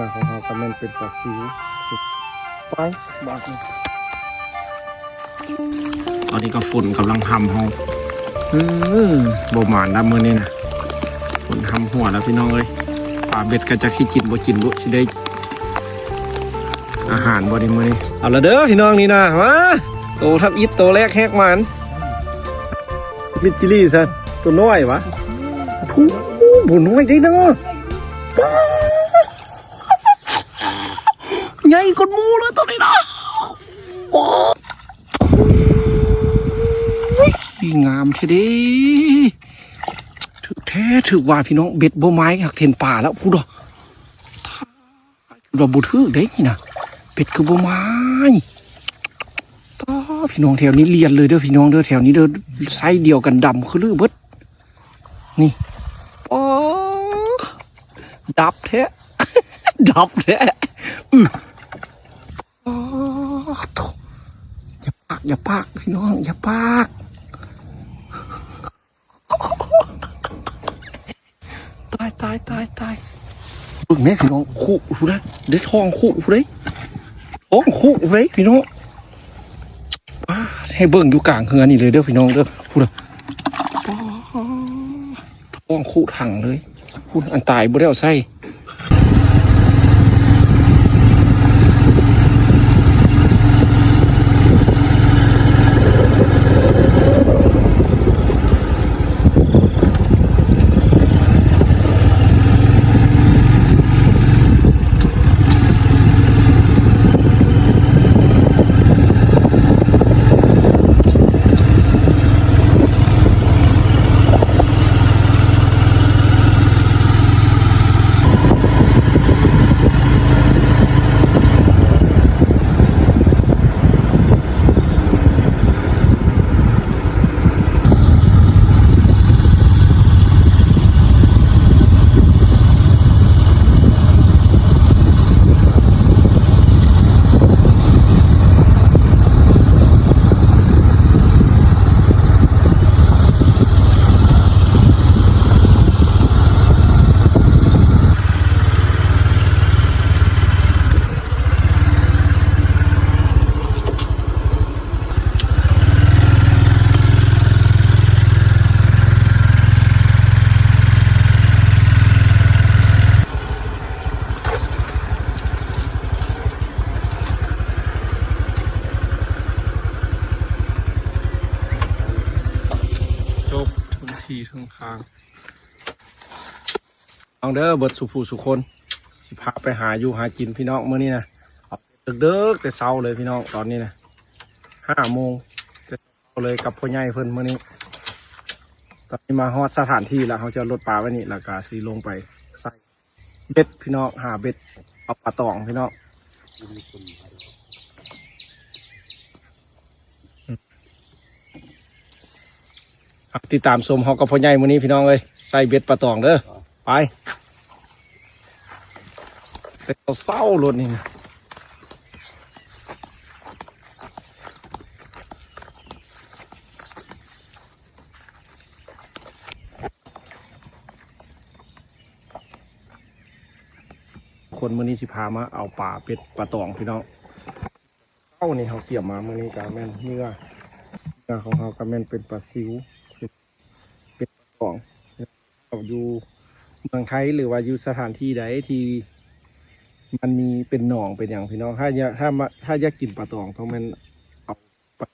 ปลาของเขาก็แม่นเป็นปลาซิวไปบาดนี่ตอนนี้ก็ฝนกำลังทำห้องอืมบ่หมานนะมือนี้นะฝนทำหัวแล้วพี่น้องเอ้ยปลาเบ็ดกระจักสิกินบ่กินบ่สิได้อาหารบ่ได้มือนี้เอาละเด้อพี่น้องนี่นะมาโตทับอิดโตแรกแหกมันมิดจิลี่ซะตัวน้อยวะผู้บุน้อยได้เนาะ ใหญ่กว่าหมูเลยตัวนี้นะโอ้ยงามเท่ดีถือแท้ถือว่าพี่น้องเบ็ดโบไม้หักเทนป่าแล้วพูดอะเราบุทึกเด้นี่นะเบ็ดคือโบไม้ต้อพี่น้องแถวนี้เรียนเลยเด้อพี่น้องเด้อแถวนี้เด้อไซส์เดียวกันดำคือลือเบิดนี่โอ้ดับแท้ดับแท้อือ อย่าปากอย่าปากพี่น้อง อย่าปากตายตายตายตายเบิ่งแม่พี่น้องคู่ดูนะได้ทองคู่เลยทองคู่เลยพี่น้องว้าให้เบิ่งอยู่กลางเฮือนี่เลยเด้อพี่น้องเด้อพูดนะป๊าทองคู่ถังเลยพูดอันตายบ่ได้เอาใส่ จบทุกทีทุกทางเอาเด้อเบิดสุผู้สุคน สิพาไปหาอยู่หากินพี่น้องเมื่อนี้นะเอาเด้กแต่เช้าเลยพี่น้องตอนนี้นะห้าโมงแต่เช้าเลยกับพ่อใหญ่เพิ่นเมื่อนี้ ตอนนี้มาฮอดสถานที่แล้วเขาจะเอารถปลาไว้นี่แล้วก็สีลงไปใส่เบ็ดพี่น้องหาเบ็ดเอาปลาตองพี่น้องติดตามชมฮอกกับพ่อใหญ่มื้อนี้พี่น้องเลยใส่เบ็ดปลาตองเด้อไป เศร้ารถนี่นะคนมื้อนี้สิพามาเอาปลาเป็ดปลาตองพี่น้องเศร้านี่เขาเกี่ยมมามื้อนี้ก็แม่นเนื้อเนื้อของเขาก็แม่นเป็นปลาซิวของเราอยู่เมืองไทยหรือว่าอยู่สถานที่ใดที่ มันมีเป็นหนองเป็นอย่างพี่น้อง ถ้าอยากถ้ามาถ้าอยากกินปลาตองต้องมันเอาปลา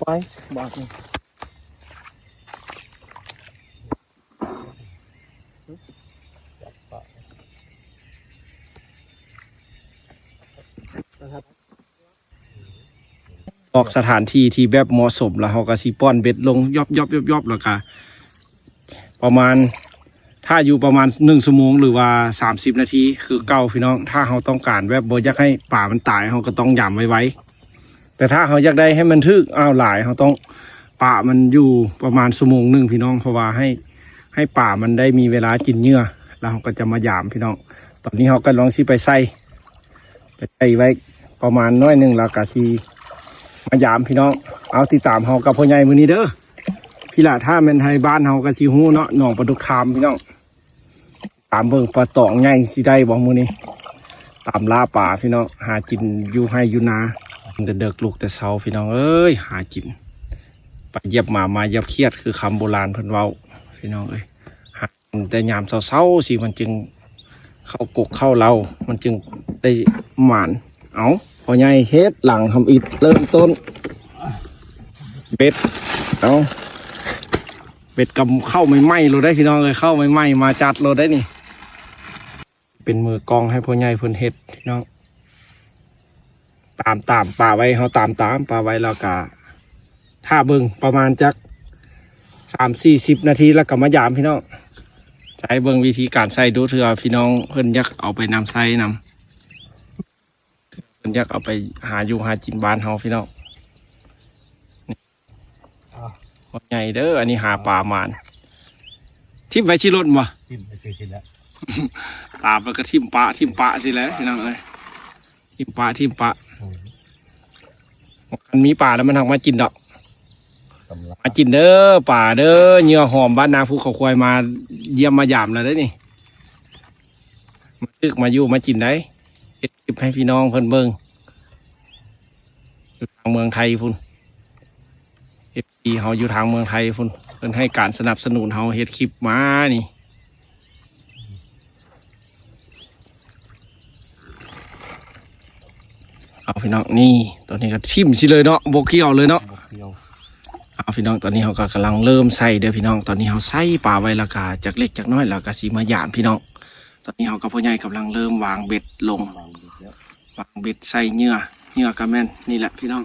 ไปบาทหนึ่ง ออกสถานที่ที่แบบเหมาะสมแล้วเขาก็สิป้อนเบ็ดลงยอบยอบยอบยอบแล้วก็ประมาณ ถ้าอยู่ประมาณหนึ่งชั่วโมงหรือว่าสามสิบนาทีคือเก่าพี่น้อง ถ้าเขาต้องการแบบบ่อยากให้ป่ามันตายเขาก็ต้องยำไว้ไว้ แต่ถ้าเขาอยากได้ให้มันทึกอ้าวหลายเขาต้องป่ามันอยู่ประมาณชั่วโมงหนึ่งพี่น้องเพราะว่าให้ให้ป่ามันได้มีเวลากินเหยื่อแล้วเราก็จะมาหยามพี่น้อง ตอนนี้เราก็ลองสิไปใส่ไปใส่ไว้ประมาณน้อยหนึ่งแล้วก็สิ มายามพี่น้อง เอาติดตามเรากับพ่อใหญ่มือนี้เด้อพี่ละถ้าแม่นไทยบ้านเราก็สิฮู้เนาะหนองปลาดุกทามพี่น้อง ตามเบิ่งปลาตองใหญ่สิได้บ่มื้อนี้ ตามล่าป่าพี่น้องหากินอยู่ให้อยู่นาแต่เด็กลูกแต่เช้าพี่น้องเอ้ยหากินไปเยียบหมามาเยียบเครียดคือคำโบราณเพิ่นเว้าพี่น้องเอ้ยหาแต่ยามเช้าๆสิมันจึงเข้ากกเข้าเรา มันจึงได้หมานเอา อใหญ่เฮ็ดหลังทำอิดเริ่มต้น เบ็ดเอาเบ็ดกำเข้าไม่ไหมเราได้พี่น้องเลยเข้าไม่ไหมมาจัดเราได้นี่ เป็นมือกองให้พ่อใหญ่เพิ่นเฮ็ดพี่น้อง ตามตามป่าไว้เขาตามตามป่าไว้แล้วก็ถ้าเบิงประมาณจักสามสี่สิบนาทีแล้วก็มายามพี่น้องใช้เบิงวิธีการใส่ดูเถื่อพี่น้องเพิ่นยักเอาไปนำใส่นำ นอยักเอาไปหาอยู่หากินบ้านเฮาพี่น้องนี่พ่อใหญ่เด้ออันนี้หาปลามาน ทิ่มไว้ชิรถบ่ทิมไปเจอทีแล้วปลามันก็ทิ่มปะทิ่มปะสิแหล้วพี่น้องเอ้ยทิ่มปะทิ่มปะมันมีปลาแล้วมันทำมากินดอกกำลังมากินเด้อป่าเด้อเหยื่อหอมบ้านนาภูเขาควายมาเยี่ยมมายามแล้วได้อนี่มาตึกมาอยู่มากินได้ เฮ็ดคลิปให้พี่น้องเพิ่นเบิ่งอยู่ทางเมืองไทยพุ่นเอฟซีเฮาอยู่ทางเมืองไทยพุ่นเพิ่นให้การสนับสนุนเฮาเฮ็ดคลิปมานี่เอาพี่น้องนี่ตัวนี้ก็ทิ่มสิเลยเนาะบกเกี่ยวเลยเนาะบกเดียวเอาพี่น้องตอนนี้เขาก็กำลังเริ่มใส่เด้อพี่น้องตอนนี้เขาใส่ปลาไว้และกาจากเล็กจากน้อยแล้วก็สีมาหยามพี่น้อง ตอนนี้เขากับพ่อใหญ่กำลังเริ่มวางเบ็ดลง วางเบ็ดใส่เหยื่อเหยื่อกระแมนนี่แหละพี่น้อง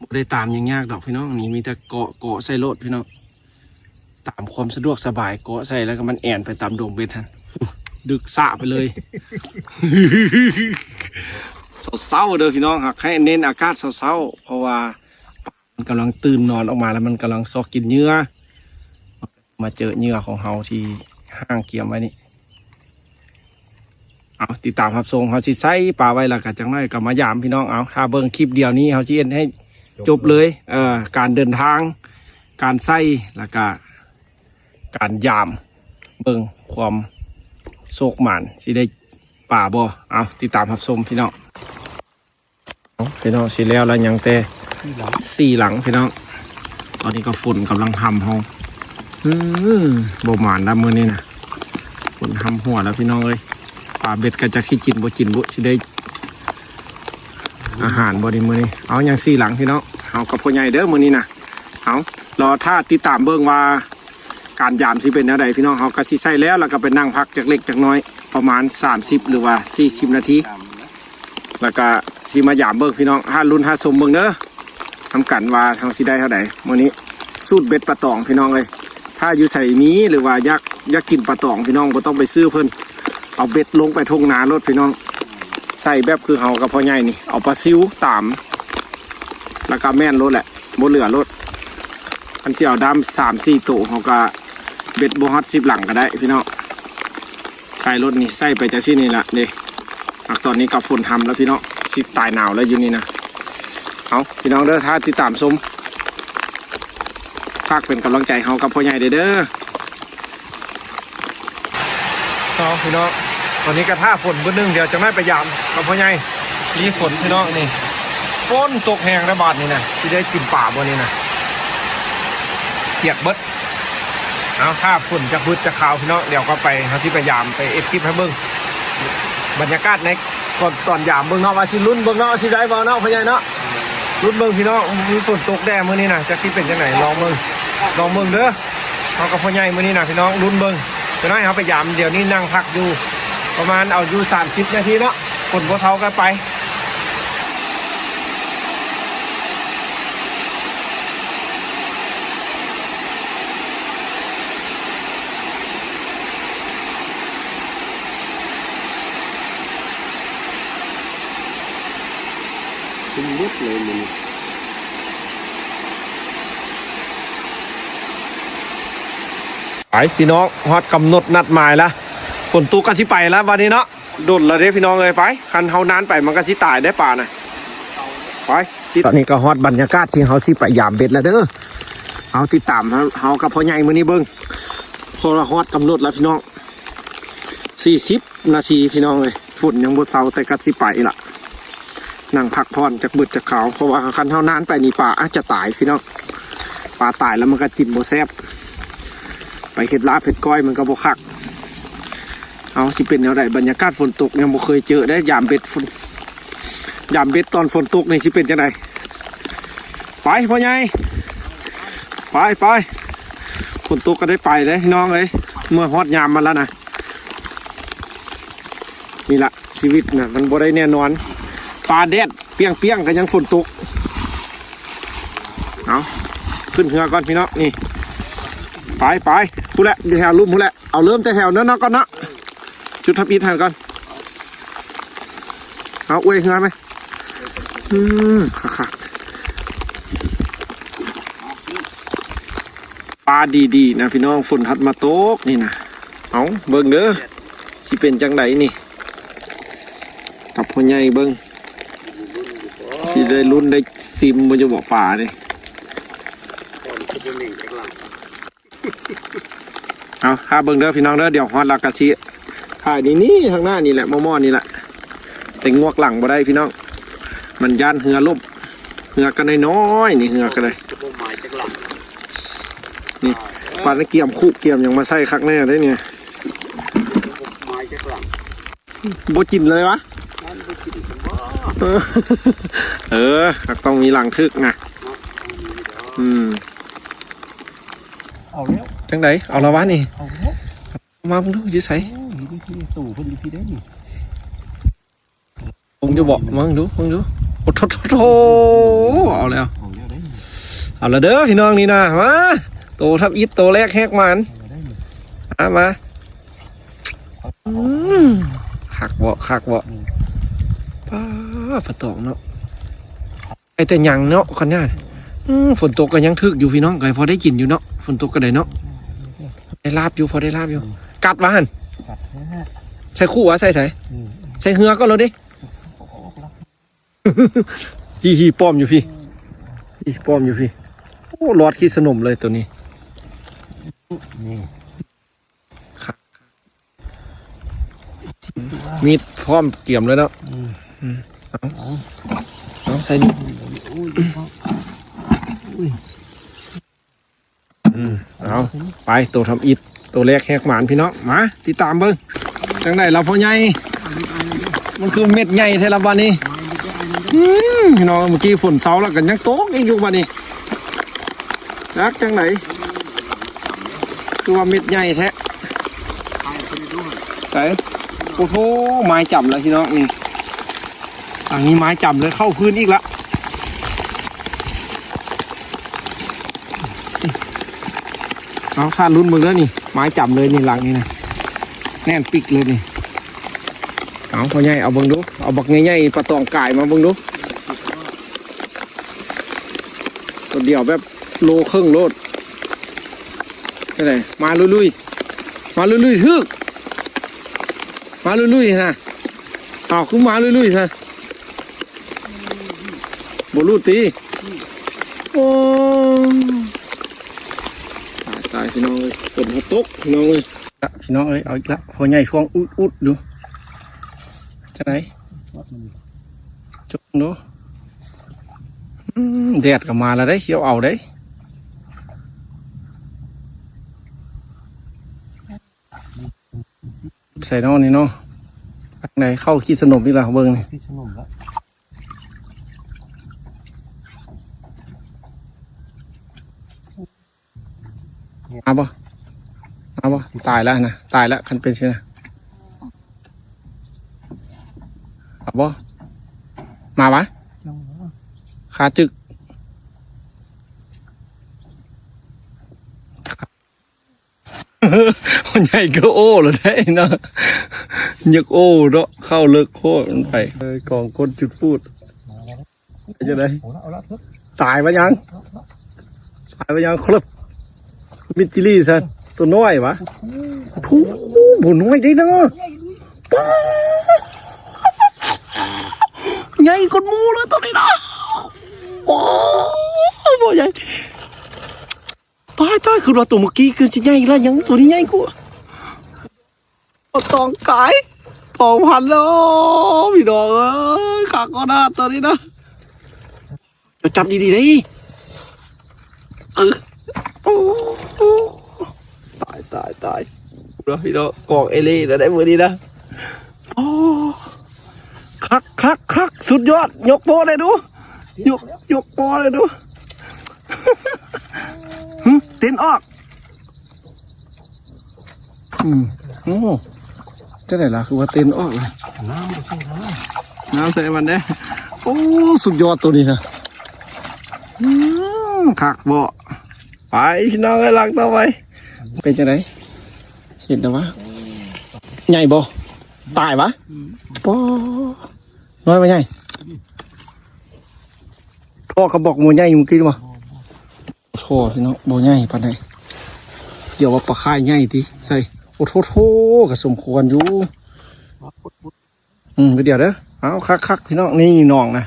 บ่ได้ตามยังยากดอกพี่น้องนี่มีแต่เกาะเกาะใส่รถพี่น้องตามความสะดวกสบายเกาะใส่แล้วก็มันแอนไปตามดงเบ็ดทันดึกสะไปเลยเศร้าเด้อพี่น้องหักให้เน้นอากาศเศร้าเพราะว่ามันกำลังตื่นนอนออกมาแล้วมันกำลังซอกกินเหยื่อมาเจอเหยื่อของเฮาที่ห้างเกียมไว้นี่ เอาติดตามครับทรงเฮาสิใส่ปลาไว้ล้วก็จังน้อยก็มายามพี่น้องเอาถ้าเบิ่งคลิปเดียวนี้เฮาสิเอ็นให้จบเลยเอ่อการเดินทาง การใส่แล้วก็การยาม เบิ่งความโศกหมานสิได้ป่าบ่เอาติดตามครับชมพี่น้องพี่น้องสิแล้วแล้วยังแต่สี่หลังพี่น้องตอนนี้ก็ฝุ่นกำลังทำห้องอืมบ่หมานแล้วมือนี้นะฝุ่นทำหัวแล้วพี่น้องเอ้ย ปลาเบ็ดก็จะขี้กินบ่กินบุสิได้ อาหารบ่ดีมือนี้เอาอย่างสี่หลังพี่น้องเอากับพ่อใหญ่เด้อมือนี้นะเอารอท่าติดตามเบิ่งว่าการยามสิเป็นแนวใดพี่น้องเขาก็สิใส่แล้วแล้วก็ไปนั่งพักจากเล็กจากน้อยประมาณ 30 หรือว่า 40 นาทีตามนะแล้วก็สิมายามเบิ่งพี่น้องห้ารุ่นห้าสมเบิ่งเด้อทำกันว่าทางสิได้เท่าไหร่มื้อนี้สูตรเบ็ดปลาตองพี่น้องเลยถ้าอยู่ใส่มีหรือว่าอยากอยากกินปลาตองพี่น้องก็ต้องไปซื้อเพิ่น เอาเบ็ดลงไปทงนารถพี่น้อง ใส่แบบคือเฮากับพ่อใหญ่นี่ เอาปลาซิวตาม แล้วก็แม่นรถแหละบ่เหลือรถอันที่เอาดำสามสี่ตัวเขาก็เบ็ดโบฮอดสิบหลังก็ได้พี่น้องใส่รถนี่ใส่ไปจากที่นี่ละนี่อะตอนนี้กับฝนทำแล้วพี่น้องสิตายหนาวแล้วอยู่นี่นะเอาพี่น้องเด้อถ้าติดตามชมฝากเป็นกำลังใจเฮากับพ่อใหญ่เด้อเด้อเอาพี่น้อง ตอนนี้กระท่าฝนเบื้อนึงเดี๋ยวจะไม่ไปยามกับพ่อใหญ่นี่ฝนพี่น้องนี่ฝนตกแหงระบาดนี่นะที่ได้กินป่าบนนี้นะเปียกเบิดเอาถ้าฝนจะพืดจะขาวพี่น้องเดี๋ยวก็ไปหาที่ไปยามไปเอฟคลิปให้เบิ่งบรรยากาศในก่อนตอนยามเบิ่งเนาะว่าสิลุ้นเบิ่งเนาะสิได้บ่เนาะพ่อใหญ่เนาะลุ้นเบิ่งพี่น้องมีฝนตกแดดมื้อนี้นะจะสิเป็นจังไหนลองเบิ่งลองเบิ่งเด้อเฮากับพ่อใหญ่มื้อนี้นะพี่น้องลุ้นเบิ่งจะน้อยเฮาไปยามเดี๋ยวนี้นั่งพักอยู่ ประมาณเอาอยู่30นาทีเนาะฝนบ่เท่ากันไปคุ้มลุกเลยมันไปพี่น้องฮอดกำหนดนัดหมายละ ฝนตกก็สิไปแล้ววันนี้เนาะโดดล้วเด้พี่น้องเอ้ยไป คันเฮานานไปมันก็สิตายได้ป่าน่ะไปตอนนี้ก็ฮอดบรรยากาศที่เฮาสิไปยามเบ็ดแล้วเด้อเอาติดตามเฮากับพ่อใหญ่มื้อนี้เบิ่งพอเราฮอดกำหนดแล้วพี่น้อง40นาทีพี่น้องเอ้ยฝนยังบ่เซาแต่ก็สิไปละนั่งพักผ่อนจากบึดจากเขาเพราะว่าคันเฮานานไปนี่ป่าอาจจะตายพี่น้องป่าตายแล้วมันก็กินบ่แซ่บไปเฮ็ดลาเฮ็ดก้อยมันก็บ่คัก เอาสิเป็นแนวใดบรรยากาศฝนตกยังบ่เคยเจอได้ยามเบ็ดฝนยามเบ็ดตอนฝนตกนี่สิเป็นจังไดไปพ่อใหญ่ไปไปฝนตกก็ได้ไปเลยน้องเอ้ยเมื่อฮอดยามมาแล้วนะนี่ละชีวิตนะมันบ่ได้แน่นอนฟ้าแดดเปียงเปียงก็ยังฝนตกเอาขึ้นเรือก่อนพี่น้องนี่ไปไปพูดละแถวลุ่มพูดละเอาเริ่มแต่แถวนั้นเนาะก่อนเนาะ จุดทับอีทหันก่อน เอาอวยเงยไหมอืมขาขาดฟ้าดีๆนะพี่น้องฝนทัดมาตกนี่นะเอาเบิ่งเด้อสิเป็นจังไดนี่กับพ่อใหญ่เบิ่งสิได้ลุ้นได้ซิมมันจะบอกป่านี่เอาถ้าเบิ่งเด้อพี่น้องเด้อเดี๋ยวฮอดลากาซี ถ่ายนี่นี่ทางหน้านี่แหละมอมอนี่แหละแต่งวกหลังบ่ได้พี่น้อง มันย่านเหือลบเหือกันน้อยๆนี่เหือกันเลยจะบ่หมายจักหลังปลาตะเกียมคู่เกียมยังมาใส่คักแน่ได้เนี่ยหมายจักหลังบ่กินเลยวะนั่นบ่กินกันบ่เออเออต้องมีหลังทึกนะอืมเอาแล้วจังไดเอาละวะนี่เอาแล้วมาเพิ่งดูจิใส่โอ้ย พี่ตู่เพิ่นอยู่พี่ได้นี่ผมจะบอกมึงดูมึงดูโอ้โถโถโถเอาแล้วเอาแล้วได้นี่เอาละเด้อพี่น้องนี่นะมาโตทับอิดโตแรกแหกมันเอาได้นี่มามาอืมคักบ่คักบ่ป้าฝนตกเนาะไอแต่หยังเนาะคนนี้อืมฝนตกก็ยังทึกอยู่พี่น้องก็พอได้กินอยู่เนาะฝนตกก็ได้เนาะได้ลาบอยู่พอได้ลาบอยู่ กัดวะหัน กัดแท้ใส่คู่วะใส่ใส่อืมใส่เหือก็แล้วดิออกแล้วฮีฮีป้อมอยู่พี่ฮีป้อมอยู่พี่ โอ้รอดขี้สนมเลยตัวนี้ นี่มีดพร้อมเกี่ยมเลยเนาะอืมเอาใส่นี่อุ้ยอืมเอาไปตัวทำอิด ตัวแรกแหกหมานพี่น้องมาติดตามเบิ้งจังไหนเราพ่อใหญ่มันคือเม็ดใหญ่เทละวันนี้อืมพี่น้องเมื่อกี้ฝนเซาแล้วกันยังโต๊กอีกอยู่วันนี้รักจังไหนคือว่าเม็ดใหญ่แท้ใส่โอ้โหไม้จับแล้วพี่น้องนี่อันนี้ไม้จับเลยเข้าพื้นอีกละเอาท่านรุ่นมึงแล้วนี่ ไม้จับเลยนี่หลังนี่นะแน่นปิกเลยนี่เอาพ่อใหญ่เอาบิ่งดูเอาบักใหญ่ๆปลาตองกายมาบิ่งดูตัวเดียวแบบโลครึ่งโลดนี่ไงมาลุยๆมาลุยๆทึกมาลุยๆนะเอาขึ้นมาลุยๆซะบรูตีโอ้ตายตาย พี่น้องเลยฝนเขาตกพี่น้องเลยละพี่น้องเอ้ยเอาอีกละพอใหญ่ช่วงอุดอุดดูจะไหนจบดูอืมแดดก็มาแล้วได้เขียวเอาได้ใส่นอนนี่นาะอันไหนเข้าขี้สนมนี่ละเบิ้งนี่พี่ชนมล้ว เอาปะเอาปะตายแล้วนะตายแล้วคันเป็นใช่ไหมเอาปะมาวะยังว่าขาจึกคนใหญ่ก็โอ้เลยได้เนาะยักโอ้เนาะเข้าเลิกโคตรมันไปเออกองคนจุดพูดมาแล้วจะได้เอาละเอาละเถอะตายปะยังตายปะยังครับ มิจิลี่ซะตัวน้อยวะทูบุญน้อยได้เนาะป๊าใหญ่กว่าหมูเลยตัวนี้นะโอ้บ่ใหญ่ตายตายคือเราตัวเมื่อกี้คือจะใหญ่แล้วยังตัวนี้ใหญ่กว่าตองกายปองพันแล้วพี่น้องเอ้ยขากก็น่าตัวนี้นะจะจับดีๆด้เออ ตายตายตายเราพี่น้องกองเอเล่แล้วได้มือนี้นะโอ้คักคักคักสุดยอด ยกโปเลยดู ยกยกโปเลยดูเต้นออก อืมโอ้จะไหนล่ะคือว่าเต้นออกเลยน้ำใช่น้น้ำใส่มันได้โอ้ สุดยอดตัวนี้นะอืมคักบ่ ไปพี่น้องไอ้หลักต่อไป เป็นจังไดเห็นนะวะใหญ่บ่ตายวะปอน้อยมาใหญ่พ่อเขาบอกมูใหญ่เมื่อกี้บ่โทษพี่น้องบ่ใหญ่ปานใดเดี๋ยวว่าปลาค่ายใหญ่ติใส่โอ้โทษโทษก็สมควรอยู่อืมไปเดี๋ยวเด้อเอาคักคักพี่น้องนี่น้องนะ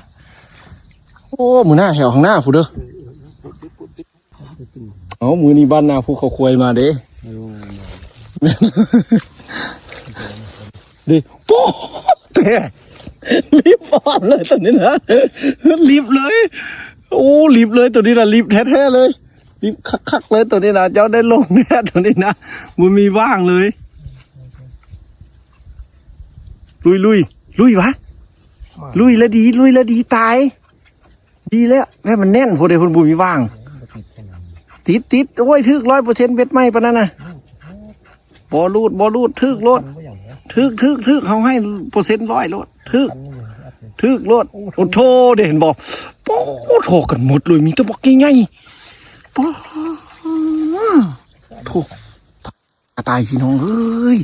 โอ้มือหน้าแถวข้างหน้าผู้เด้อ เอามือนี้บ้านนาผู้เขาควยมาเด้ดิโป๊ะแต่รีบปอนเลยตอนนี้นะรีบเลย โอ้รีบเลยตัวนี้นะรีบแท้ๆเลยรีบคักๆเลยตัวนี้นะเจ้าได้ลงแน่ตัวนี้นะมันมีว่างเลย ลุยลุยลุยวะำลุยแล้วดี ลุยแล้วดีตาย ดีแล้วแม่มันแน่นพอดีคนบุมีว่าง ติดติดโอ้ยทึกร้อยเปอร์เซ็นต์เบ็ดไหมปะนั่นนะบอลูดบอลูดทึกรถทึกทึกทึกเขาให้เปอร์เซ็นต์ร้อยรถทึกทึกรถโอ้โทเด่นบอกโอ้โทกันหมดเลยมีตะบอกง่ายๆป้โทตายพี่น้องเอ้ย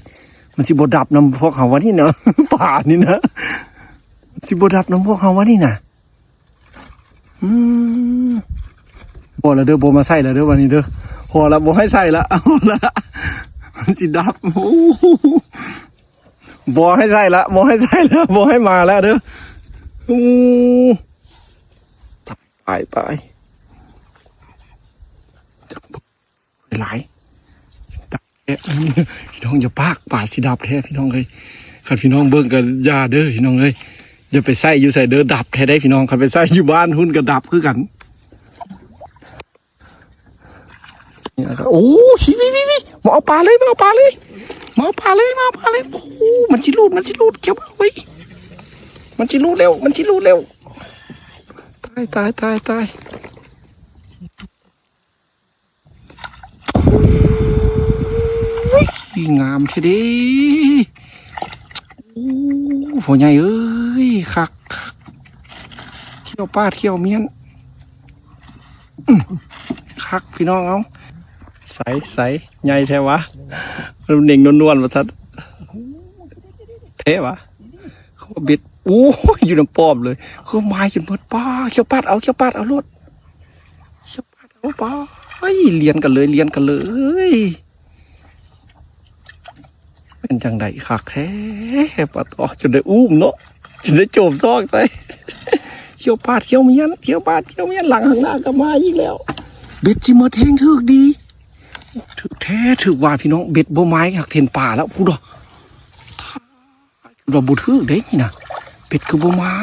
มันสิบดับน้ำพวกเขาวะนี่เนาะป่านี่นะสิบดับน้ำพวกเขาวะนี่นะอืม บอแล้วเด้อโบมาใส่แล้วเด้อวันนี้เด้อพอแล้วโบให้ใส่ละเอาละมันสิดับโอ้โหบอให้ใส่ละบอให้ใส่แล้วบอให้มาแล้วเด้ออู้ตายตายจับหลายพี่น้องอย่าปากป่าสิดับแท้พี่น้องเลยขันพี่น้องเบิ่งกันยาเด้อพี่น้องเลยอย่าไปใส่อยู่ใส่เด้อดับแท้ได้พี่น้องขันไปใส่อยู่บ้านหุ้นก็ดับคือกัน นี่นะครับ โอ้หิวิวิวิมาเอาปลาเลยมาเอาปลาเลยมาเอาปลาเลยมาเอาปลาเลยโอ้มันจิรูดมันจิรูดเกี่ยวไว้ยมันจิรูดเร็ว มันจิรูดเร็วตายตายตายตายโอ้ยงามท่ดีโอ้หัวใหญ่เอ้ยคักคักเขี้ยวปาดเขี้ยวเมียนคักพี่น้องเอา ใสใสใหญ่แท้วะมันเน่งนวลๆมาทัดเท่วะเขาบิดโอ้ยอยู่น้ำปอมเลยเขาไม้จนหมดป้าเขียวปาดเอาเขียวปาดเอารถเขียวปาดเอาป้าเฮ้ยเรียนกันเลยเรียนกันเลยเป็นจังไดคักแท้ปะตอจนได้อุ้มเนาะจนได้โจมซอกไปเขียวปาดเขียวเมียนเขียวปาดเขียวเมียนหลังข้างหน้าก็มาอีกแล้วเบ็ดจิมาแทงถึกดี ถึกแท้ถึกว่าพี่น้องเบ็ดบ่ไม้หักเทนป่าแล้วพูดอะเราบุทึกได้นี่นะเบ็ดคือบ่ไม้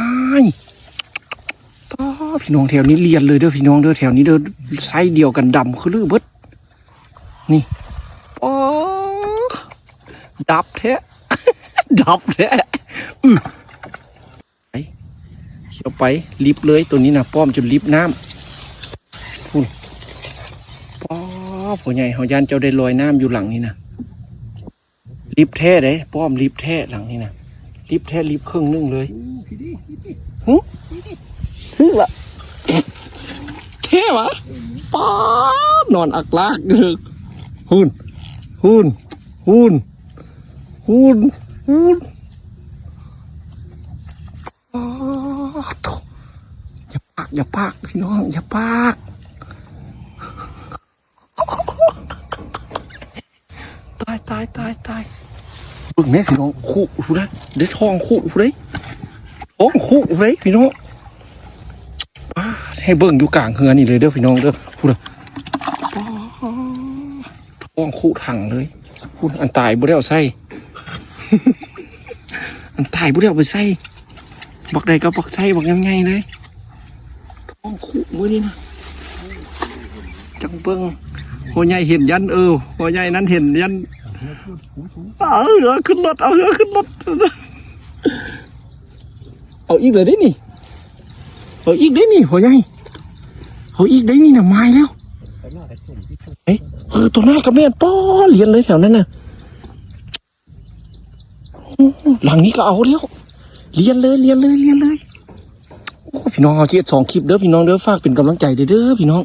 ต่อพี่น้องแถวนี้เรียนเลยเด้อพี่น้องเด้อแถวนี้เด้อไซส์เดียวกันดำคือลือเบิดนี่ออดับแท้ดับแท้อือไปเขียวไปลิบเลยตัวนี้นะป้อมจนลิบน้ำ ป้อ ผู้ใหญ่เฮายันเจ้าได้ลอยน้ำอยู่หลังนี่นะลิฟต์แท้เด้ป้อมลิฟต์แท้หลังนี่นะลิฟต์แท้ลิฟต์ครึ่งหนึงเลยหึฮึละแท้วะป้านอนอักลากเด้อหุ่นหุ่นหุ่นหุ่นหุ่นป้าโถ่อย่าปากอย่าปากพี่น้องอย่าปาก ตายตายตายเบิ่งแม่พี่น้องคู่ผู้ใดได้ทองคู่ผู้ใดทองคู่ผู้ใดพี่น้องให้เบิ่งอยู่กลางเฮือนี่เลยเด้อพี่น้องเด้อผู้ใดป้าทองคู่ถังเลยคุณอันตายบ่ได้เอาใส่อันตายบ่ได้เอาไปใส่บักใดก็บักใส่บักยังไงเลยทองคู่มื้อนี้นะจังเบิ่งหัวใหญ่เห็นยันเออหัวใหญ่นั้นเห็นยัน เอาเรือขึ้นรถเอาเรือขึ้นรถเอาอีกเลยได้นี่เอาอีกได้นี่หัวใหญ่เอาอีกได้นี่น่ะไม้แล้วเอ้ยเออตัวหน้ากระเมียนป้อเหรียญเลยแถวนั้นน่ะหลังนี้ก็เอาแล้วเรียนเลยเรียนเลยเรียนเลยโอ้พี่น้องเอาเจ็ดสองคลิปเด้อพี่น้องเด้อฝากเป็นกำลังใจเด้อเด้อพี่น้อง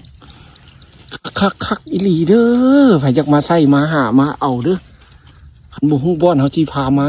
คักคักๆอีหลีเด้อใครอยากมาใส่มาหามาเอาเด้อขันบุ้งบ้อนเขาจีพามา